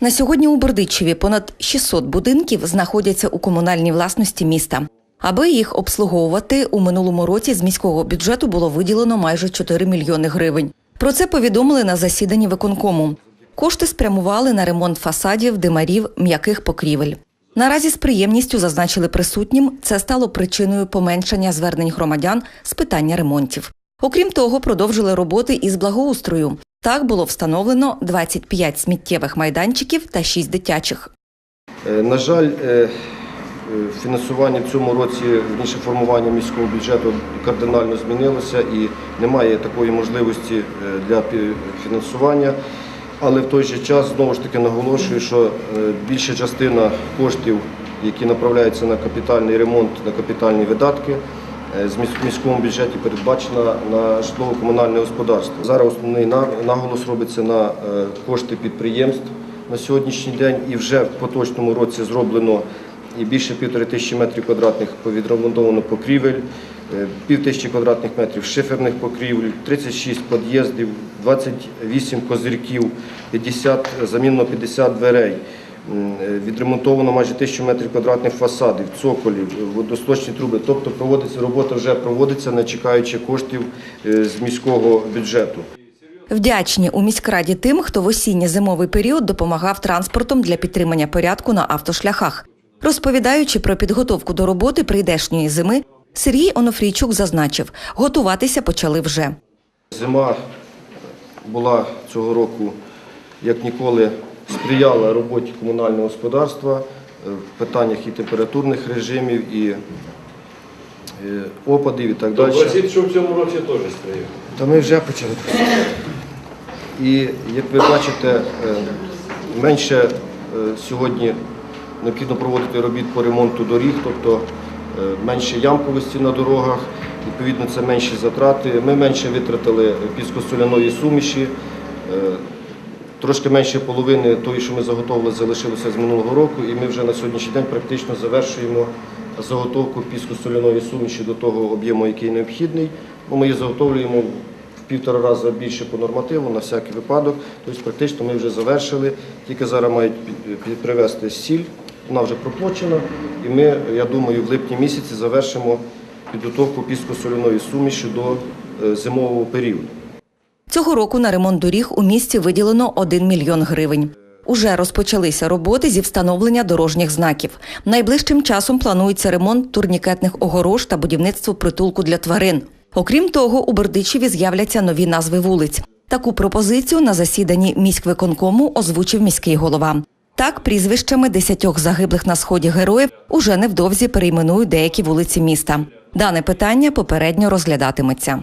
На сьогодні у Бердичеві понад 600 будинків знаходяться у комунальній власності міста. Аби їх обслуговувати, у минулому році з міського бюджету було виділено майже 4 мільйони гривень. Про це повідомили на засіданні виконкому. Кошти спрямували на ремонт фасадів, димарів, м'яких покрівель. Наразі з приємністю зазначили присутнім, це стало причиною поменшення звернень громадян з питання ремонтів. Окрім того, продовжили роботи із благоустрою. Так було встановлено 25 сміттєвих майданчиків та 6 дитячих. Е, На жаль, е, е, фінансування в цьому році, вірніше формування міського бюджету кардинально змінилося і немає такої можливості для фінансування. Але в той же час знову ж таки наголошую, що більша частина коштів, які направляються на капітальний ремонт, на капітальні видатки, з міс- міському бюджеті передбачена на житлово-комунальне господарство. Зараз основний наголос робиться на е, кошти підприємств на сьогоднішній день і вже в поточному році зроблено і більше півтори тисячі метрів квадратних відремонтовано покрівель, е, пів тисячі квадратних метрів шиферних покрівель, 36 під'їздів, 28 козирків, 50, замінено 50 дверей. Відремонтовано майже тисячу метрів квадратних фасадів, цоколів, водосточні труби. Тобто проводиться робота вже проводиться, не чекаючи коштів е, з міського бюджету. Вдячні у міськраді тим, хто в осінньо-зимовий період допомагав транспортом для підтримання порядку на автошляхах. Розповідаючи про підготовку до роботи прийдешньої зими, Сергій Онофрійчук зазначив, готуватися почали вже. Зима була цього року, як ніколи, сприяла роботі комунального господарства е, в питаннях і температурних режимів, і е, опадів і так далі. Гласить, що в цьому році теж стріляє. Та ми вже почали. І як ви бачите, е, менше сьогодні необхідно проводити робіт по ремонту доріг, тобто менше ямковості на дорогах, відповідно це менші затрати. Ми менше витратили піскосоляної суміші. Трошки менше половини тої, що ми заготовили, залишилося з минулого року, і ми вже на сьогоднішній день практично завершуємо заготовку піскосоляної суміші до того об'єму, який необхідний. Бо ми її заготовлюємо в півтора рази більше по нормативу на всякий випадок. Тобто практично ми вже завершили. Тільки зараз мають привезти сіль, вона вже проплачена. І ми, я думаю, в липні місяці завершимо підготовку піскосоляної суміші до е, зимового періоду. Цього року на ремонт доріг у місті виділено 1 мільйон гривень. Уже розпочалися роботи зі встановлення дорожніх знаків. Найближчим часом планується ремонт турнікетних огорож та будівництво притулку для тварин. Окрім того, у Бердичеві з'являться нові назви вулиць. Таку пропозицію на засіданні міськвиконкому озвучив міський голова. Так, прізвищами десятьох загиблих на сході героїв уже невдовзі перейменують деякі вулиці міста. Дане питання попередньо розглядатиметься.